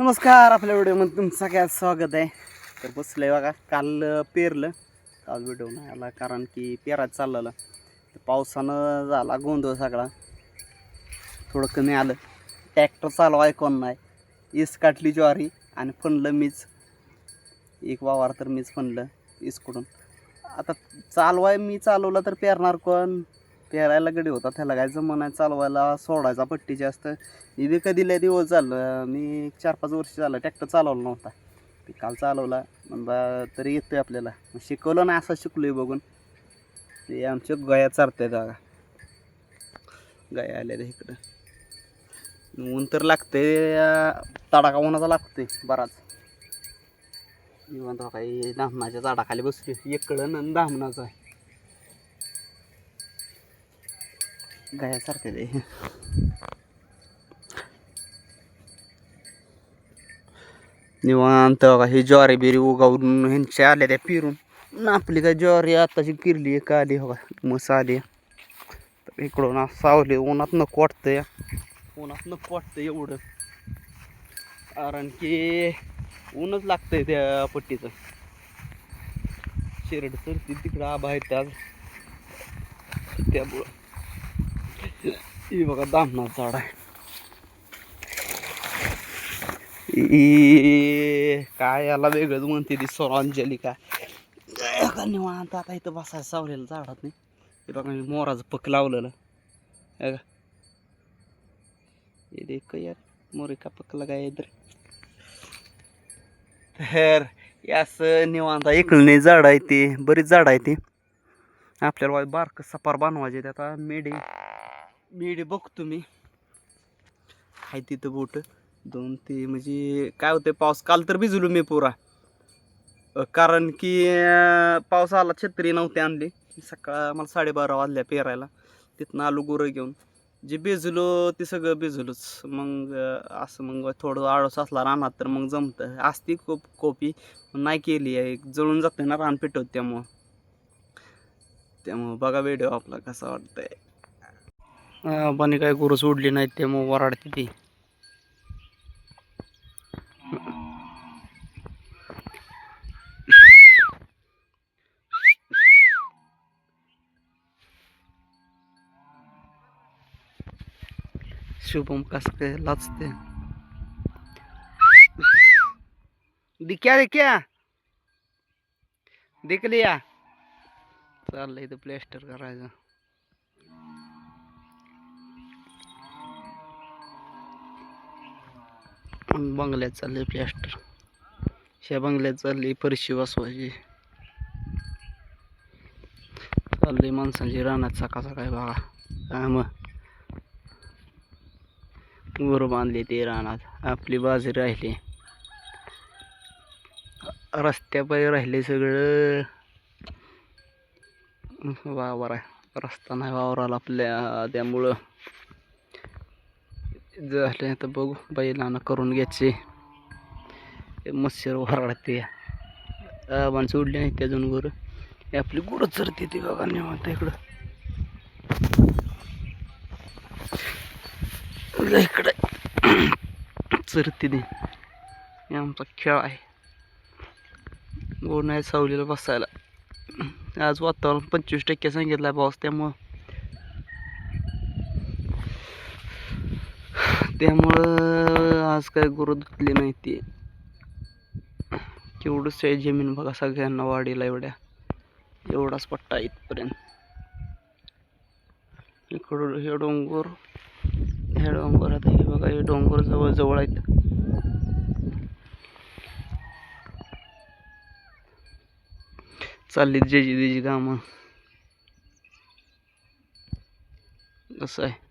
नमस्कार आपल्या व्हिडिओमध्ये तुमचं सगळ्यात स्वागत आहे. तर बसलं आहे बघा काल पेरलं. काल व्हिडिओ नाही आला कारण की पेरायचं चाललेलं. तर पावसानं झाला गोंधळ सगळा. थोडं कमी आलं. ट्रॅक्टर चालवाय कोण नाही. इस काटली ज्वारी आणि फणलं मीच. एक वावर तर मीच फणलं इसकडून आता चालवाय मी चालवलं तर पेरणार कोण? पेरायला गडी होता त्याला काय जमणार चालवायला सोडायचा पट्टी जास्त. इथे बी कधी लय दिवस झालं मी चार पाच वर्ष झालं ट्रॅक्टर चालवला नव्हता. ते काल चालवला म्हणला तरी येतोय आपल्याला. मग शिकवलं ना असं शिकलोय बघून. ते आमच्या गया चारताय बघा. गया आल्या इकडं. ऊन तर लागते तडाखा उन्हाचा लागते बराच. निवांत काही धामणाच्या झाडाखाली बसली इकडं आणि धामणाचं आहे. गयासारखे ते. निवांत बघा ही ज्वारी बिरी उगावून ह्यांच्या आल्या त्या पिरून. आपली काय ज्वारी आताची किरली एक आली बघा मस आली. इकडून सावले सावली उन्हात नको वाटतंय. उन्हात नको वाटतं एवढं. कारण की ऊनच लागतंय त्या पट्टीचं. शिरड सरती तिकडं आभा आहे त्या त्यामुळं. ही बघा दामनाथ झाड आहे. ई, काय याला वेगळंच म्हणते ती स्वरांजली काय? का निवांत आता इथं बसायचं सावलेलं झाडात नाही. हे बघा मी मोराचं पक लावलेलं. का देख यार मोरे का पकला काय तर असं निवांत इकडे झाड आहे ते बरीच झाड आहे ती. आपल्याला बारक सपार बनवायचे आता मेढे मेढे बघतो मी. आहे तिथं बोट. दोन ते म्हणजे काय होते पाऊस काल तर भिजलो मी पुरा. कारण की पाऊस आला छत्री नव्हते आणली. सकाळ मला साडेबारा वाजल्या पेरायला. तिथनं आलो गुरं घेऊन. जे भिजलो ते सगळं भिजलोच. मग असं मग थोडं आळस असला रानात तर मग जमतं. असती कोप कोपी. नाही केली आहे. जळून जाते ना रान पेटवत त्यामुळं. त्यामुळं बघा व्हिडिओ आपला कसा वाटतंय. पाणी काय गुरं सोडली नाहीत मग वराडते ती. शुभम कसं लाचते दिक्या दिक्या. दिकली या चाललंय इथं प्लॅस्टर करायचं. बंगल्यात चालले प्लॅस्टर. ह्या बंगल्यात चालली फरशी वासवायची चालली माणसांची रानात सकाळ सकाळी बघा. काय मग वर बांधली ते रानात. आपली बाजरी राहिली. रस्त्यापायी राहिले सगळं. वावर. आहे रस्ता नाही वावराला आपल्या. त्यामुळं झाले आता बघू बैलांना करून घ्यायचे. ते मच्छर वराडते. पण सोडले नाही ते अजून गुरं. हे आपली गुरं चरते ती बघा निवांत इकडं. इकडं. चरते ती. हे आमचा खेळ आहे. गोड नाही सावलीला बसायला. आज वातावरण पंचवीस टक्के सांगितलं आहे पाऊस त्यामुळं त्यामुळं आज काय गुरु धुतली नाही ती केवढंच आहे जमीन बघा सगळ्यांना वाढीला एवढ्या. एवढाच पट्टा इथपर्यंत. इकडून हे डोंगर हे डोंगर आता हे बघा हे डोंगर जवळ जवळ आहेत. चाललीत जेजी तेजी कामं. असं आहे.